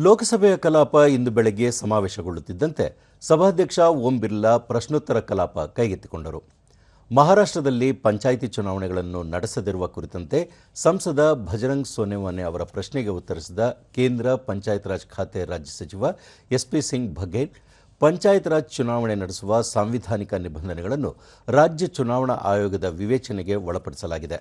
ಲೋಕಸಭೆಯ ಕಲಾಪ ಇಂದು ಬೆಳಗ್ಗೆ ಸಮಾವೇಶಗೊಳ್ಳುತ್ತಿದ್ದಂತೆ ಸಭಾಧ್ಯಕ್ಷ ಓಂ ಬಿರ್ಲಾ ಪ್ರಶ್ನೋತ್ತರ ಕಲಾಪ ಕೈಗೆತ್ತಿಕೊಂಡರು. ಮಹಾರಾಷ್ಟ್ರದಲ್ಲಿ ಪಂಚಾಯಿತಿ ಚುನಾವಣೆಗಳನ್ನು ನಡೆಸದಿರುವ ಕುರಿತಂತೆ ಸಂಸದ ಭಜರಂಗ್ ಸೋನೆವಾನೆ ಅವರ ಪ್ರಶ್ನೆಗೆ ಉತ್ತರಿಸಿದ ಕೇಂದ್ರ ಪಂಚಾಯತ್ ರಾಜ್ ಖಾತೆ ರಾಜ್ಯ ಸಚಿವ ಎಸ್ಪಿ ಸಿಂಗ್ ಬಘೇಲ್ ಪಂಚಾಯತ್ ರಾಜ್ ಚುನಾವಣೆ ನಡೆಸುವ ಸಾಂವಿಧಾನಿಕ ನಿಬಂಧನೆಗಳನ್ನು ರಾಜ್ಯ ಚುನಾವಣಾ ಆಯೋಗದ ವಿವೇಚನೆಗೆ ಒಳಪಡಿಸಲಾಗಿದೆ.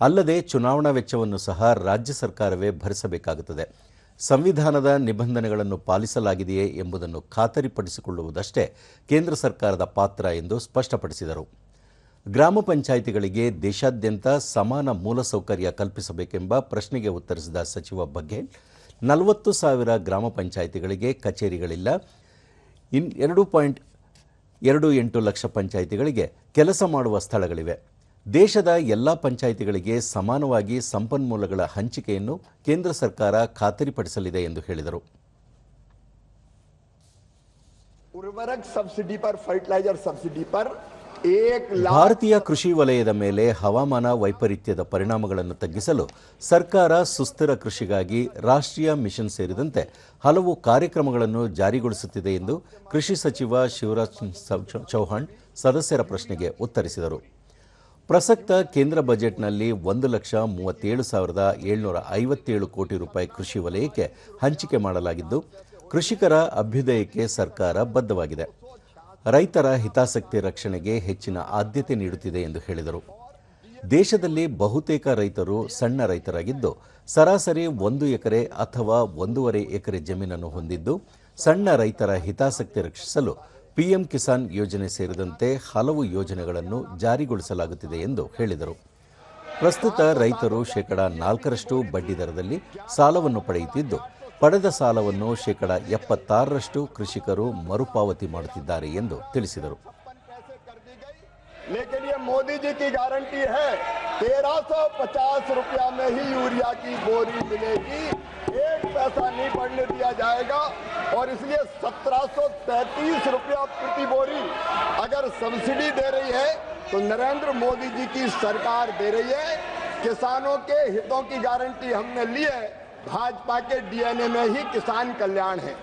ಅಲ್ಲದೆ ಚುನಾವಣಾ ವೆಚ್ಚವನ್ನು ಸಹ ರಾಜ್ಯ ಸರ್ಕಾರವೇ ಭರಿಸಬೇಕಾಗುತ್ತದೆ. ಸಂವಿಧಾನದ ನಿಬಂಧನೆಗಳನ್ನು ಪಾಲಿಸಲಾಗಿದೆಯೇ ಎಂಬುದನ್ನು ಖಾತರಿಪಡಿಸಿಕೊಳ್ಳುವುದಷ್ಟೇ ಕೇಂದ್ರ ಸರ್ಕಾರದ ಪಾತ್ರ ಎಂದು ಸ್ಪಷ್ಟಪಡಿಸಿದರು. ಗ್ರಾಮ ಪಂಚಾಯಿತಿಗಳಿಗೆ ದೇಶಾದ್ಯಂತ ಸಮಾನ ಮೂಲಸೌಕರ್ಯ ಕಲ್ಪಿಸಬೇಕೆಂಬ ಪ್ರಶ್ನೆಗೆ ಉತ್ತರಿಸಿದ ಸಚಿವ ಬಘೇಲ್, ನಲವತ್ತು ಸಾವಿರ ಗ್ರಾಮ ಪಂಚಾಯಿತಿಗಳಿಗೆ ಕಚೇರಿಗಳಿಲ್ಲ. ಇನ್ ಎರಡು ಪಾಯಿಂಟ್ ಎರಡು ಎಂಟು ಲಕ್ಷ ಪಂಚಾಯಿತಿಗಳಿಗೆ ಕೆಲಸ ಮಾಡುವ ಸ್ಥಳಗಳಿವೆ. ದೇಶದ ಎಲ್ಲ ಪಂಚಾಯಿತಿಗಳಿಗೆ ಸಮಾನವಾಗಿ ಸಂಪನ್ಮೂಲಗಳ ಹಂಚಿಕೆಯನ್ನು ಕೇಂದ್ರ ಸರ್ಕಾರ ಖಾತರಿಪಡಿಸಲಿದೆ ಎಂದು ಹೇಳಿದರು. ಭಾರತೀಯ ಕೃಷಿ ವಲಯದ ಮೇಲೆ ಹವಾಮಾನ ವೈಪರೀತ್ಯದ ಪರಿಣಾಮಗಳನ್ನು ತಗ್ಗಿಸಲು ಸರ್ಕಾರ ಸುಸ್ಥಿರ ಕೃಷಿಗಾಗಿ ರಾಷ್ಟ್ರೀಯ ಮಿಷನ್ ಸೇರಿದಂತೆ ಹಲವು ಕಾರ್ಯಕ್ರಮಗಳನ್ನು ಜಾರಿಗೊಳಿಸುತ್ತಿದೆ ಎಂದು ಕೃಷಿ ಸಚಿವ ಶಿವರಾಜ್ ಚೌಹಾಣ್ ಸದಸ್ಯರ ಪ್ರಶ್ನೆಗೆ ಉತ್ತರಿಸಿದರು. ಪ್ರಸಕ್ತ ಕೇಂದ್ರ ಬಜೆಟ್ನಲ್ಲಿ ಒಂದು ಲಕ್ಷ ಮೂವತ್ತೇಳು ಸಾವಿರದ ಏಳ್ನೂರ ಐವತ್ತೇಳು ಕೋಟಿ ರೂಪಾಯಿ ಕೃಷಿ ವಲಯಕ್ಕೆ ಹಂಚಿಕೆ ಮಾಡಲಾಗಿದ್ದು, ಕೃಷಿಕರ ಅಭ್ಯುದಯಕ್ಕೆ ಸರ್ಕಾರ ಬದ್ಧವಾಗಿದೆ. ರೈತರ ಹಿತಾಸಕ್ತಿ ರಕ್ಷಣೆಗೆ ಹೆಚ್ಚಿನ ಆದ್ಯತೆ ನೀಡುತ್ತಿದೆ ಎಂದು ಹೇಳಿದರು. ದೇಶದಲ್ಲಿ ಬಹುತೇಕ ರೈತರು ಸಣ್ಣ ರೈತರಾಗಿದ್ದು, ಸರಾಸರಿ ಒಂದು ಎಕರೆ ಅಥವಾ ಒಂದೂವರೆ ಎಕರೆ ಜಮೀನನ್ನು ಹೊಂದಿದ್ದು, ಸಣ್ಣ ರೈತರ ಹಿತಾಸಕ್ತಿ ರಕ್ಷಿಸಲು ಪಿಎಂ ಕಿಸಾನ್ ಯೋಜನೆ ಸೇರಿದಂತೆ ಹಲವು ಯೋಜನೆಗಳನ್ನು ಜಾರಿಗೊಳಿಸಲಾಗುತ್ತಿದೆ ಎಂದು ಹೇಳಿದರು. ಪ್ರಸ್ತುತ ರೈತರು ಶೇಕಡ ನಾಲ್ಕರಷ್ಟು ಬಡ್ಡಿ ದರದಲ್ಲಿ ಸಾಲವನ್ನು ಪಡೆಯುತ್ತಿದ್ದು, ಪಡೆದ ಸಾಲವನ್ನು ಶೇಕಡ ಎಪ್ಪತ್ತಾರರಷ್ಟು ಕೃಷಿಕರು ಮರುಪಾವತಿ ಮಾಡುತ್ತಿದ್ದಾರೆ ಎಂದು ತಿಳಿಸಿದರು. पैसा नहीं दिया जाएगा और इसलिए 1700 पैंतीस रुपया प्रति बोरी अगर सब्सिडी दे रही है तो नरेंद्र मोदी जी की सरकार दे रही है। किसानों के हितों की गारंटी हमने ली है। भाजपा के डीएनए में ही किसान कल्याण है।